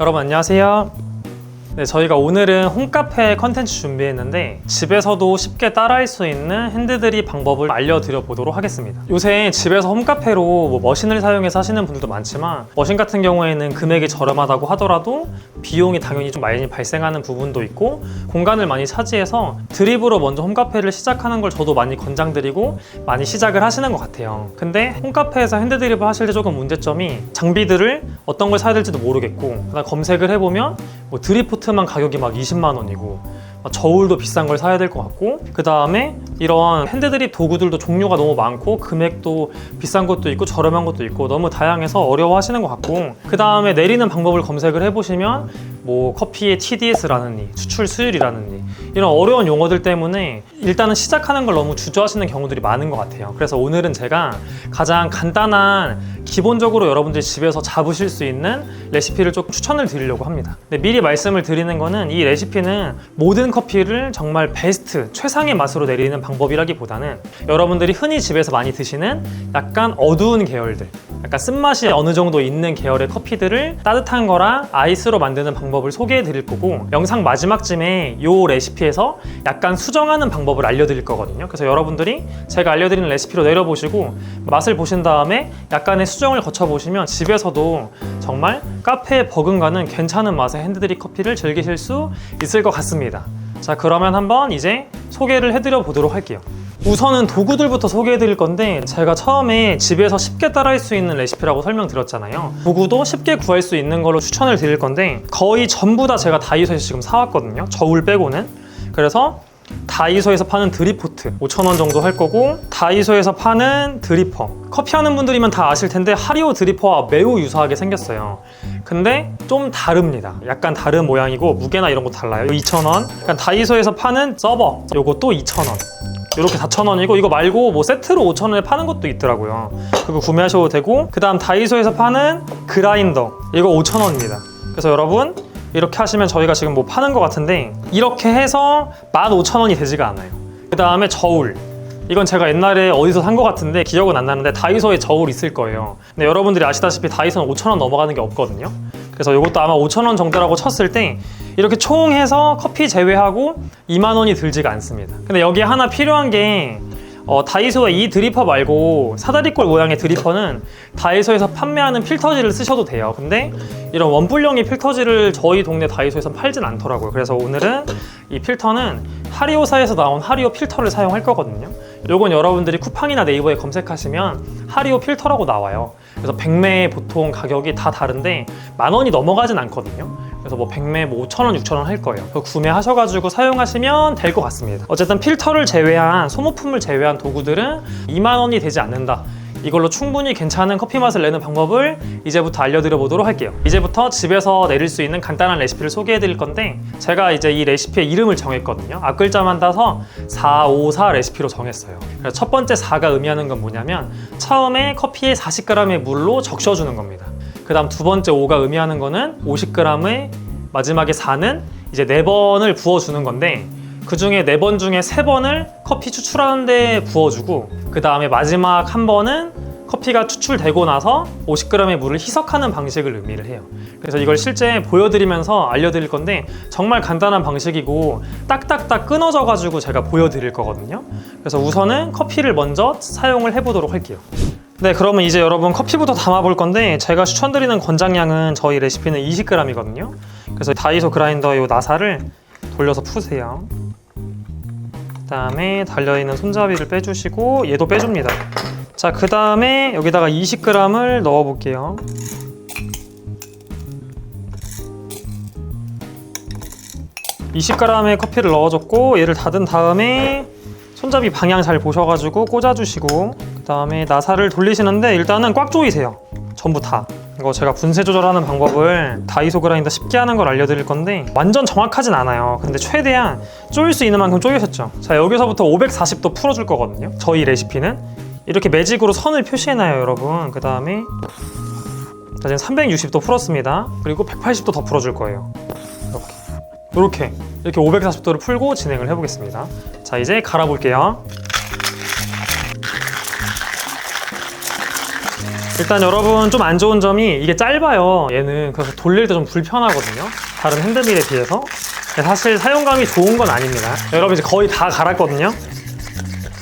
여러분 안녕하세요. 네, 저희가 오늘은 홈카페 컨텐츠 준비했는데 집에서도 쉽게 따라할 수 있는 핸드드립 방법을 알려드려 보도록 하겠습니다. 요새 집에서 홈카페로 뭐 머신을 사용해서 하시는 분들도 많지만 머신 같은 경우에는 금액이 저렴하다고 하더라도 비용이 당연히 좀 많이 발생하는 부분도 있고 공간을 많이 차지해서 드립으로 먼저 홈카페를 시작하는 걸 저도 많이 권장드리고 많이 시작을 하시는 것 같아요. 근데 홈카페에서 핸드드립을 하실 때 조금 문제점이 장비들을 어떤 걸 사야 될지도 모르겠고 검색을 해보면 뭐 드리포트 만 가격이 막 20만 원이고 막 저울도 비싼 걸 사야 될 것 같고 그 다음에 이런 핸드드립 도구들도 종류가 너무 많고 금액도 비싼 것도 있고 저렴한 것도 있고 너무 다양해서 어려워하시는 것 같고 그 다음에 내리는 방법을 검색을 해보시면 뭐 커피의 TDS라느니 추출 수율이라느니 이런 어려운 용어들 때문에 일단은 시작하는 걸 너무 주저하시는 경우들이 많은 것 같아요. 그래서 오늘은 제가 가장 간단한 기본적으로 여러분들이 집에서 잡으실 수 있는 레시피를 조금 추천을 드리려고 합니다. 근데 미리 말씀을 드리는 거는 이 레시피는 모든 커피를 정말 베스트, 최상의 맛으로 내리는 방법이라기보다는 여러분들이 흔히 집에서 많이 드시는 약간 어두운 계열들, 약간 쓴맛이 어느 정도 있는 계열의 커피들을 따뜻한 거랑 아이스로 만드는 방법 을 소개해 드릴 거고 영상 마지막쯤에 이 레시피에서 약간 수정하는 방법을 알려드릴 거거든요. 그래서 여러분들이 제가 알려드리는 레시피로 내려보시고 맛을 보신 다음에 약간의 수정을 거쳐보시면 집에서도 정말 카페에 버금가는 괜찮은 맛의 핸드드립 커피를 즐기실 수 있을 것 같습니다. 자, 그러면 한번 이제 소개를 해드려 보도록 할게요. 우선은 도구들부터 소개해 드릴 건데 제가 처음에 집에서 쉽게 따라할 수 있는 레시피라고 설명드렸잖아요. 도구도 쉽게 구할 수 있는 걸로 추천을 드릴 건데 거의 전부 다 제가 다이소에서 지금 사왔거든요. 저울 빼고는. 그래서 다이소에서 파는 드리포트 5,000원 정도 할 거고 다이소에서 파는 드리퍼. 커피 하는 분들이면 다 아실 텐데 하리오 드리퍼와 매우 유사하게 생겼어요. 근데 좀 다릅니다. 약간 다른 모양이고 무게나 이런 거 달라요. 2,000원. 약간 다이소에서 파는 서버 요것도 2,000원 이렇게 4,000원이고 이거 말고 뭐 세트로 5,000원에 파는 것도 있더라고요. 그거 구매하셔도 되고 그다음 다이소에서 파는 그라인더 이거 5,000원입니다. 그래서 여러분 이렇게 하시면 저희가 지금 뭐 파는 것 같은데 이렇게 해서 15,000원이 되지가 않아요. 그 다음에 저울 이건 제가 옛날에 어디서 산 것 같은데 기억은 안 나는데 다이소에 저울 있을 거예요. 근데 여러분들이 아시다시피 다이소는 5,000원 넘어가는 게 없거든요. 그래서 이것도 아마 5,000원 정도라고 쳤을 때 이렇게 총 해서 커피 제외하고 2만 원이 들지가 않습니다. 근데 여기에 하나 필요한 게 어, 다이소의 이 드리퍼 말고 사다리꼴 모양의 드리퍼는 다이소에서 판매하는 필터지를 쓰셔도 돼요. 근데 이런 원뿔형의 필터지를 저희 동네 다이소에서 팔진 않더라고요. 그래서 오늘은 이 필터는 하리오사에서 나온 하리오 필터를 사용할 거거든요. 요건 여러분들이 쿠팡이나 네이버에 검색하시면 하리오 필터라고 나와요. 그래서 백매의 보통 가격이 다 다른데 만 원이 넘어가진 않거든요. 그래서 뭐 100매 뭐 5,000원, 6,000원 할 거예요. 그거 구매하셔가지고 사용하시면 될 것 같습니다. 어쨌든 필터를 제외한 소모품을 제외한 도구들은 2만 원이 되지 않는다. 이걸로 충분히 괜찮은 커피 맛을 내는 방법을 이제부터 알려드려 보도록 할게요. 이제부터 집에서 내릴 수 있는 간단한 레시피를 소개해 드릴 건데 제가 이제 이 레시피의 이름을 정했거든요. 앞글자만 따서 454 레시피로 정했어요. 그래서 첫 번째 4가 의미하는 건 뭐냐면 처음에 커피에 40g의 물로 적셔주는 겁니다. 그 다음 두 번째 5가 의미하는 거는 50g의 마지막에 4는 이제 4번을 부어주는 건데 그 중에 4번 중에 3번을 커피 추출하는 데 부어주고 그 다음에 마지막 한 번은 커피가 추출되고 나서 50g의 물을 희석하는 방식을 의미를 해요. 그래서 이걸 실제 보여드리면서 알려드릴 건데 정말 간단한 방식이고 딱딱딱 끊어져 가지고 제가 보여드릴 거거든요. 그래서 우선은 커피를 먼저 사용을 해보도록 할게요. 네, 그러면 이제 여러분 커피부터 담아 볼 건데 제가 추천드리는 권장량은 저희 레시피는 20g이거든요. 그래서 다이소 그라인더 이 나사를 돌려서 푸세요. 그다음에 달려 있는 손잡이를 빼주시고 얘도 빼줍니다. 자, 그 다음에 여기다가 20g을 넣어 볼게요. (20g의) 커피를 넣어줬고 얘를 닫은 다음에 손잡이 방향 잘 보셔가지고 꽂아주시고 그 다음에 나사를 돌리시는데 일단은 꽉 조이세요 전부 다 이거 제가 분쇄 조절하는 방법을 다이소 그라인더 쉽게 하는 걸 알려드릴 건데 완전 정확하진 않아요. 근데 최대한 조일 수 있는 만큼 조이셨죠? 자 여기서부터 540도 풀어줄 거거든요. 저희 레시피는 이렇게 매직으로 선을 표시해놔요 여러분. 그 다음에 자 지금 360도 풀었습니다. 그리고 180도 더 풀어줄 거예요. 이렇게. 이렇게. 이렇게 540도를 풀고 진행을 해보겠습니다. 자 이제 갈아볼게요 일단 여러분 좀 안 좋은 점이 이게 짧아요. 얘는 그래서 돌릴 때 좀 불편하거든요. 다른 핸드밀에 비해서. 사실 사용감이 좋은 건 아닙니다. 여러분 이제 거의 다 갈았거든요.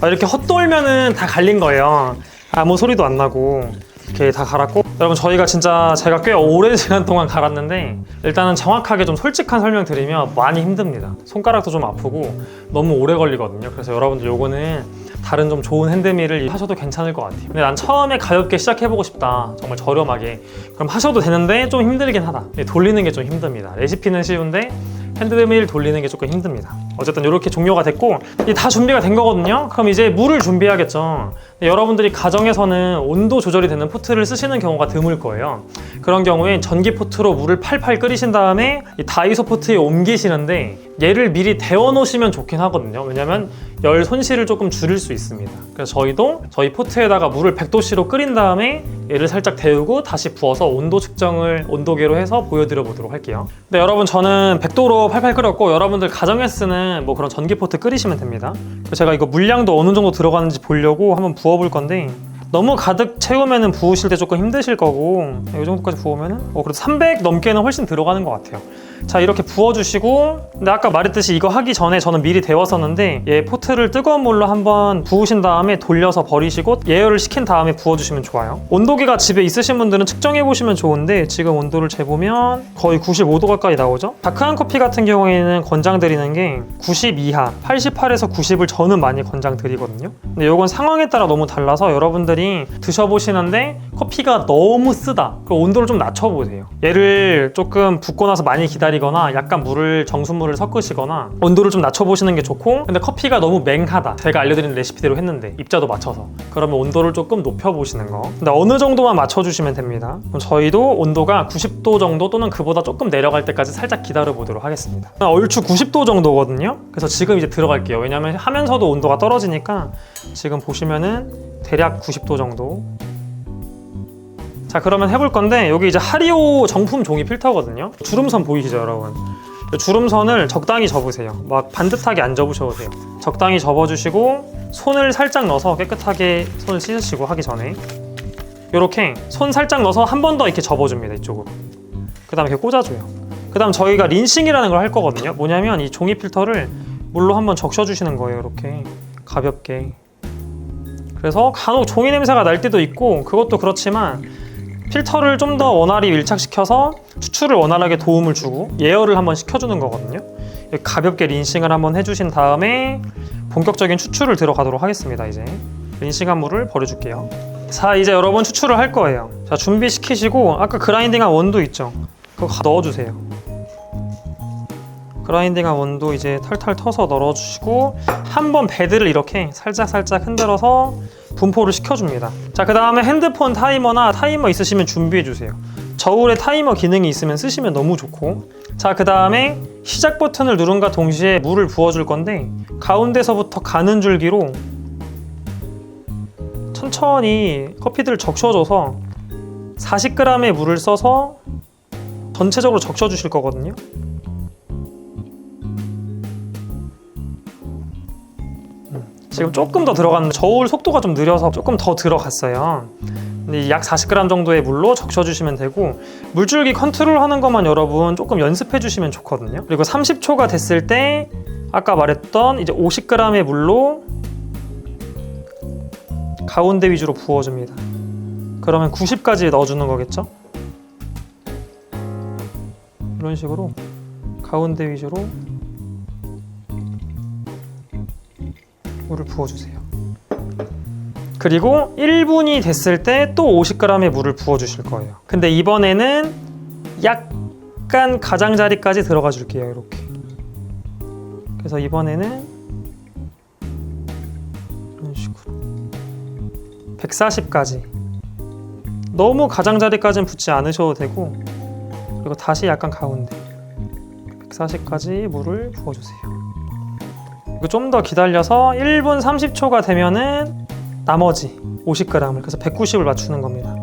아, 이렇게 헛돌면은 다 갈린 거예요. 아무 소리도 안 나고 이렇게 다 갈았고 여러분 저희가 진짜 제가 꽤 오랜 시간 동안 갈았는데 일단은 정확하게 좀 솔직한 설명 드리면 많이 힘듭니다. 손가락도 좀 아프고 너무 오래 걸리거든요. 그래서 여러분들 요거는 다른 좀 좋은 핸드밀을 하셔도 괜찮을 것 같아요. 근데 난 처음에 가볍게 시작해보고 싶다. 정말 저렴하게. 그럼 하셔도 되는데 좀 힘들긴 하다. 돌리는 게 좀 힘듭니다. 레시피는 쉬운데 핸드밀 돌리는 게 조금 힘듭니다. 어쨌든 이렇게 종료가 됐고 이게 다 준비가 된 거거든요. 그럼 이제 물을 준비해야겠죠. 근데 여러분들이 가정에서는 온도 조절이 되는 포트를 쓰시는 경우가 드물 거예요. 그런 경우에 전기 포트로 물을 팔팔 끓이신 다음에 이 다이소 포트에 옮기시는데 얘를 미리 데워 놓으시면 좋긴 하거든요. 왜냐면 열 손실을 조금 줄일 수 있습니다. 그래서 저희도 저희 포트에다가 물을 100도씨로 끓인 다음에 얘를 살짝 데우고 다시 부어서 온도 측정을 온도계로 해서 보여드려 보도록 할게요. 네, 여러분 저는 100도로 팔팔 끓였고 여러분들 가정에 쓰는 뭐 그런 전기 포트 끓이시면 됩니다. 제가 이거 물량도 어느 정도 들어가는지 보려고 한번 부어볼 건데 너무 가득 채우면은 부으실 때 조금 힘드실 거고 이 정도까지 부으면은 어, 그래도 300 넘게는 훨씬 들어가는 것 같아요. 자 이렇게 부어주시고 근데 아까 말했듯이 이거 하기 전에 저는 미리 데웠었는데 얘 포트를 뜨거운 물로 한번 부으신 다음에 돌려서 버리시고 예열을 시킨 다음에 부어주시면 좋아요. 온도계가 집에 있으신 분들은 측정해 보시면 좋은데 지금 온도를 재보면 거의 95도 가까이 나오죠? 다크한 커피 같은 경우에는 권장드리는 게 90 이하 88에서 90을 저는 많이 권장드리거든요. 근데 이건 상황에 따라 너무 달라서 여러분들이 드셔보시는데 커피가 너무 쓰다. 그럼 온도를 좀 낮춰보세요. 얘를 조금 붓고 나서 많이 기다리거나 약간 물을 정수물을 섞으시거나 온도를 좀 낮춰보시는 게 좋고 근데 커피가 너무 맹하다. 제가 알려드린 레시피대로 했는데 입자도 맞춰서. 그러면 온도를 조금 높여보시는 거. 근데 어느 정도만 맞춰주시면 됩니다. 그럼 저희도 온도가 90도 정도 또는 그보다 조금 내려갈 때까지 살짝 기다려 보도록 하겠습니다. 얼추 90도 정도거든요? 그래서 지금 이제 들어갈게요. 왜냐면 하면서도 온도가 떨어지니까 지금 보시면은 대략 90도 정도 자 그러면 해볼 건데 여기 이제 하리오 정품 종이 필터거든요. 주름선 보이시죠 여러분? 이 주름선을 적당히 접으세요. 막 반듯하게 안 접으셔도 돼요. 적당히 접어주시고 손을 살짝 넣어서 깨끗하게 손을 씻으시고 하기 전에 이렇게 손 살짝 넣어서 한 번 더 이렇게 접어줍니다 이쪽으로. 그 다음에 이렇게 꽂아줘요. 그 다음 저희가 린싱이라는 걸 할 거거든요. 뭐냐면 이 종이 필터를 물로 한번 적셔주시는 거예요 이렇게. 가볍게. 그래서 간혹 종이 냄새가 날 때도 있고 그것도 그렇지만 필터를 좀 더 원활히 밀착시켜서 추출을 원활하게 도움을 주고 예열을 한번 시켜주는 거거든요. 가볍게 린싱을 한번 해주신 다음에 본격적인 추출을 들어가도록 하겠습니다. 이제 린싱한 물을 버려줄게요. 자 이제 여러분 추출을 할 거예요. 자 준비시키시고 아까 그라인딩한 원두 있죠? 그거 가- 넣어주세요. 그라인딩한 원두 이제 털털 터서 넣어주시고 한 번 베드를 이렇게 살짝 살짝 흔들어서 분포를 시켜줍니다. 자, 그 다음에 핸드폰 타이머나 타이머 있으시면 준비해 주세요. 저울에 타이머 기능이 있으면 쓰시면 너무 좋고. 자, 그 다음에 시작 버튼을 누른과 동시에 물을 부어줄 건데 가운데서부터 가는 줄기로 천천히 커피들을 적셔줘서 40g의 물을 써서 전체적으로 적셔주실 거거든요. 지금 조금 더 들어갔는데 저울 속도가 좀 느려서 조금 더 들어갔어요. 약 40g 정도의 물로 적셔주시면 되고 물줄기 컨트롤하는 것만 여러분 조금 연습해 주시면 좋거든요. 그리고 30초가 됐을 때 아까 말했던 이제 50g의 물로 가운데 위주로 부어줍니다. 그러면 90까지 넣어주는 거겠죠? 이런 식으로 가운데 위주로 물을 부어주세요. 그리고 1분이 됐을 때 또 50g의 물을 부어주실 거예요. 근데 이번에는 약간 가장자리까지 들어가 줄게요. 이렇게. 그래서 이번에는 이런 식으로 140까지 너무 가장자리까지는 붓지 않으셔도 되고 그리고 다시 약간 가운데 140까지 물을 부어주세요. 좀 더 기다려서 1분 30초가 되면은 나머지 50g을 그래서 190을 맞추는 겁니다.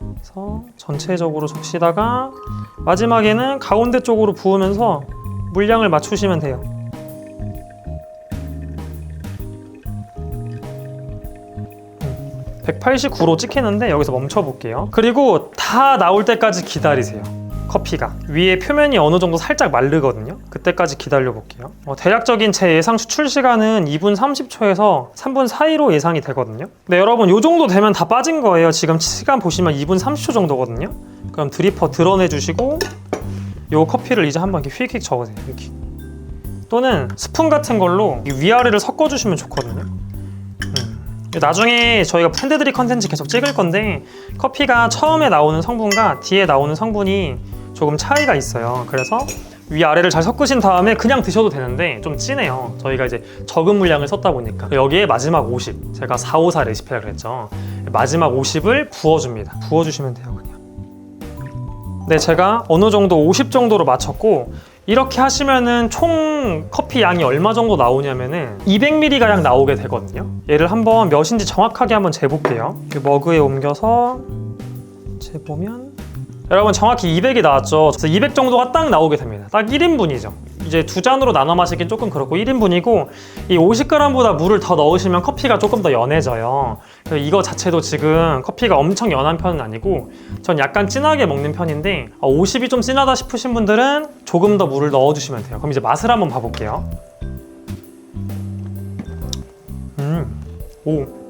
그래서 전체적으로 적시다가 마지막에는 가운데 쪽으로 부으면서 물량을 맞추시면 돼요. 음. 189로 찍히는데 여기서 멈춰 볼게요. 그리고 다 나올 때까지 기다리세요. 커피가 위에 표면이 어느 정도 살짝 마르거든요. 그때까지 기다려 볼게요. 어, 대략적인 제 예상 추출 시간은 2분 30초에서 3분 사이로 예상이 되거든요. 네, 여러분 이 정도 되면 다 빠진 거예요. 지금 시간 보시면 2분 30초 정도거든요. 그럼 드리퍼 드러내 주시고 요 커피를 이제 한번 이렇게 휙휙 적으세요. 이렇게. 또는 스푼 같은 걸로 이 위아래를 섞어 주시면 좋거든요. 나중에 저희가 팬드드립 컨텐츠 계속 찍을 건데 커피가 처음에 나오는 성분과 뒤에 나오는 성분이 조금 차이가 있어요. 그래서 위아래를 잘 섞으신 다음에 그냥 드셔도 되는데 좀 진해요. 저희가 이제 적은 물량을 썼다 보니까 여기에 마지막 50 제가 454 레시피라 그랬죠. 마지막 50을 부어줍니다. 부어주시면 돼요 그냥. 네 제가 어느 정도 50 정도로 맞췄고 이렇게 하시면은 총 커피 양이 얼마 정도 나오냐면은 200ml 가량 나오게 되거든요. 얘를 한번 몇인지 정확하게 한번 재볼게요. 그 머그에 옮겨서 재보면 여러분 정확히 200이 나왔죠. 그래서 200 정도가 딱 나오게 됩니다. 딱 1인분이죠. 이제 두 잔으로 나눠 마시긴 조금 그렇고 1인분이고 이 50g보다 물을 더 넣으시면 커피가 조금 더 연해져요. 그래서 이거 자체도 지금 커피가 엄청 연한 편은 아니고 전 약간 진하게 먹는 편인데 50이 좀 진하다 싶으신 분들은 조금 더 물을 넣어주시면 돼요. 그럼 이제 맛을 한번 봐볼게요. 음, 오.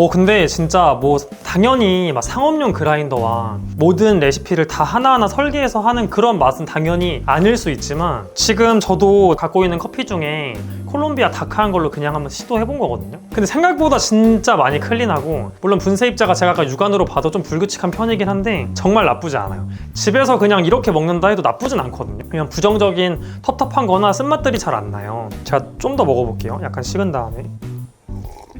오 근데 진짜 뭐 당연히 막 상업용 그라인더와 모든 레시피를 다 하나하나 설계해서 하는 그런 맛은 당연히 아닐 수 있지만 지금 저도 갖고 있는 커피 중에 콜롬비아 다크한 걸로 그냥 한번 시도해 본 거거든요. 근데 생각보다 진짜 많이 클린하고 물론 분쇄 입자가 제가 아까 육안으로 봐도 좀 불규칙한 편이긴 한데 정말 나쁘지 않아요. 집에서 그냥 이렇게 먹는다 해도 나쁘진 않거든요. 그냥 부정적인 텁텁한 거나 쓴맛들이 잘 안 나요. 제가 좀 더 먹어볼게요. 약간 식은 다음에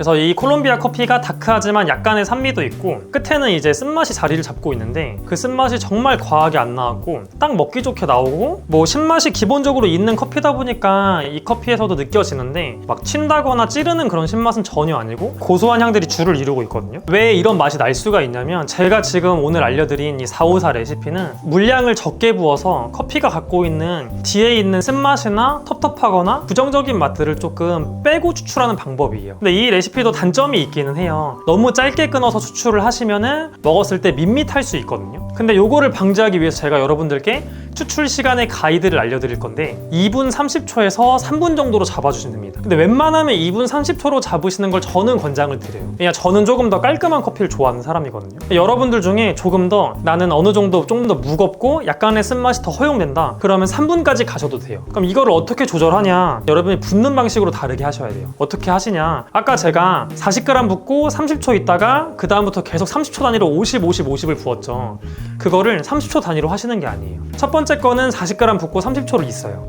그래서 이 콜롬비아 커피가 다크하지만 약간의 산미도 있고 끝에는 이제 쓴맛이 자리를 잡고 있는데 그 쓴맛이 정말 과하게 안 나왔고 딱 먹기 좋게 나오고 뭐 신맛이 기본적으로 있는 커피다 보니까 이 커피에서도 느껴지는데 막 튄다거나 찌르는 그런 신맛은 전혀 아니고 고소한 향들이 줄을 이루고 있거든요. 왜 이런 맛이 날 수가 있냐면 제가 지금 오늘 알려드린 이 454 레시피는 물량을 적게 부어서 커피가 갖고 있는 뒤에 있는 쓴맛이나 텁텁하거나 부정적인 맛들을 조금 빼고 추출하는 방법이에요. 근데 이 레시피 도 단점이 있기는 해요. 너무 짧게 끊어서 추출을 하시면은 먹었을 때 밋밋할 수 있거든요. 근데 요거를 방지하기 위해서 제가 여러분들께 추출 시간의 가이드를 알려드릴 건데 2분 30초에서 3분 정도로 잡아주시면 됩니다. 근데 웬만하면 2분 30초로 잡으시는 걸 저는 권장을 드려요. 왜냐 저는 조금 더 깔끔한 커피를 좋아하는 사람이거든요. 여러분들 중에 조금 더 나는 어느 정도 조금 더 무겁고 약간의 쓴맛이 더 허용된다. 그러면 3분까지 가셔도 돼요. 그럼 이거를 어떻게 조절하냐? 여러분이 붓는 방식으로 다르게 하셔야 돼요. 어떻게 하시냐? 아까 제가 40g 붓고 30초 있다가 그 다음부터 계속 30초 단위로 50, 50, 50을 부었죠. 그거를 30초 단위로 하시는 게 아니에요. 첫 번째 거는 40g 붓고 30초를 있어요.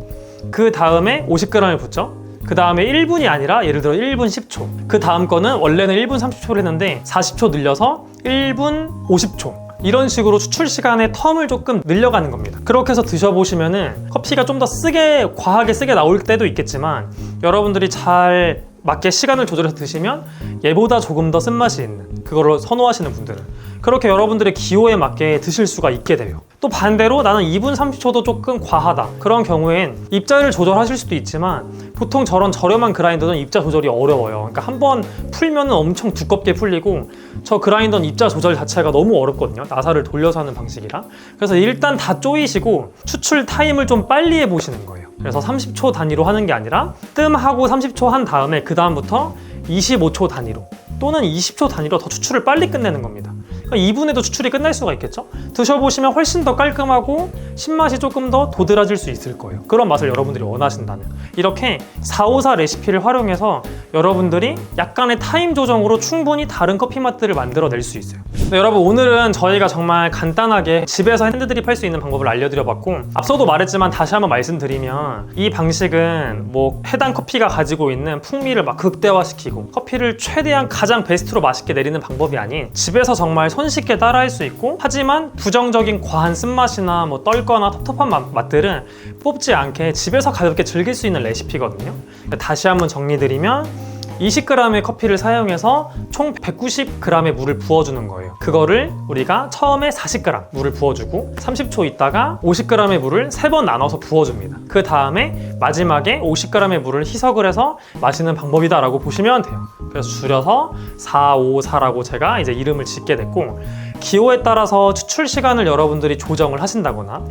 그 다음에 50g을 붓죠. 그 다음에 1분이 아니라 예를 들어 1분 10초. 그 다음 거는 원래는 1분 30초를 했는데 40초 늘려서 1분 50초. 이런 식으로 추출 시간의 텀을 조금 늘려가는 겁니다. 그렇게 해서 드셔보시면은 커피가 좀 더 쓰게, 과하게 쓰게 나올 때도 있겠지만 여러분들이 잘 맞게 시간을 조절해서 드시면 얘보다 조금 더 쓴맛이 있는 그거를 선호하시는 분들은 그렇게 여러분들의 기호에 맞게 드실 수가 있게 돼요. 또 반대로 나는 2분 30초도 조금 과하다. 그런 경우엔 입자를 조절하실 수도 있지만 보통 저런 저렴한 그라인더는 입자 조절이 어려워요. 그러니까 한 번 풀면은 엄청 두껍게 풀리고 저 그라인더는 입자 조절 자체가 너무 어렵거든요. 나사를 돌려서 하는 방식이라. 그래서 일단 다 쪼이시고 추출 타임을 좀 빨리 해보시는 거예요. 그래서 30초 단위로 하는 게 아니라 뜸하고 30초 한 다음에 그 다음부터 25초 단위로 또는 20초 단위로 더 추출을 빨리 끝내는 겁니다. 그러니까 2분에도 추출이 끝날 수가 있겠죠? 드셔보시면 훨씬 더 깔끔하고 신맛이 조금 더 도드라질 수 있을 거예요. 그런 맛을 여러분들이 원하신다면. 이렇게 454 레시피를 활용해서 여러분들이 약간의 타임 조정으로 충분히 다른 커피 맛들을 만들어낼 수 있어요. 네, 여러분 오늘은 저희가 정말 간단하게 집에서 핸드드립 할 수 있는 방법을 알려드려봤고 앞서도 말했지만 다시 한번 말씀드리면 이 방식은 뭐 해당 커피가 가지고 있는 풍미를 막 극대화시키고 커피를 최대한 가장 베스트로 맛있게 내리는 방법이 아닌 집에서 정말 손쉽게 따라할 수 있고 하지만 부정적인 과한 쓴맛이나 뭐 떨거나 텁텁한 맛, 맛들은 뽑지 않게 집에서 가볍게 즐길 수 있는 레시피거든요. 다시 한번 정리드리면 20g의 커피를 사용해서 총 190g의 물을 부어주는 거예요. 그거를 우리가 처음에 40g 물을 부어주고 30초 있다가 50g의 물을 3번 나눠서 부어줍니다. 그 다음에 마지막에 50g의 물을 희석을 해서 마시는 방법이다라고 보시면 돼요. 그래서 줄여서 454라고 제가 이제 이름을 짓게 됐고 기호에 따라서 추출 시간을 여러분들이 조정을 하신다거나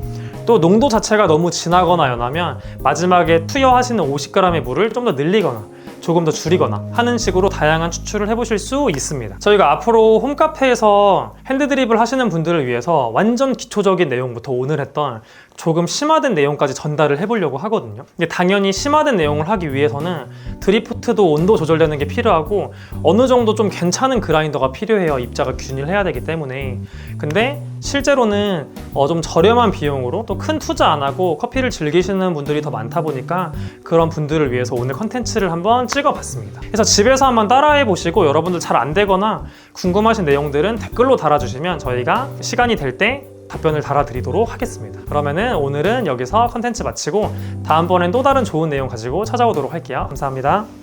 또 농도 자체가 너무 진하거나 연하면 마지막에 투여하시는 50g의 물을 좀 더 늘리거나 조금 더 줄이거나 하는 식으로 다양한 추출을 해보실 수 있습니다. 저희가 앞으로 홈카페에서 핸드드립을 하시는 분들을 위해서 완전 기초적인 내용부터 오늘 했던 조금 심화된 내용까지 전달을 해보려고 하거든요. 근데 당연히 심화된 내용을 하기 위해서는 드리프트도 온도 조절되는 게 필요하고 어느 정도 좀 괜찮은 그라인더가 필요해요. 입자가 균일해야 되기 때문에. 근데 실제로는 어, 좀 저렴한 비용으로 또 큰 투자 안 하고 커피를 즐기시는 분들이 더 많다 보니까 그런 분들을 위해서 오늘 컨텐츠를 한번 찍어봤습니다. 그래서 집에서 한번 따라해 보시고 여러분들 잘 안 되거나 궁금하신 내용들은 댓글로 달아주시면 저희가 시간이 될때 답변을 달아드리도록 하겠습니다. 그러면은 오늘은 여기서 컨텐츠 마치고 다음번엔 또 다른 좋은 내용 가지고 찾아오도록 할게요. 감사합니다.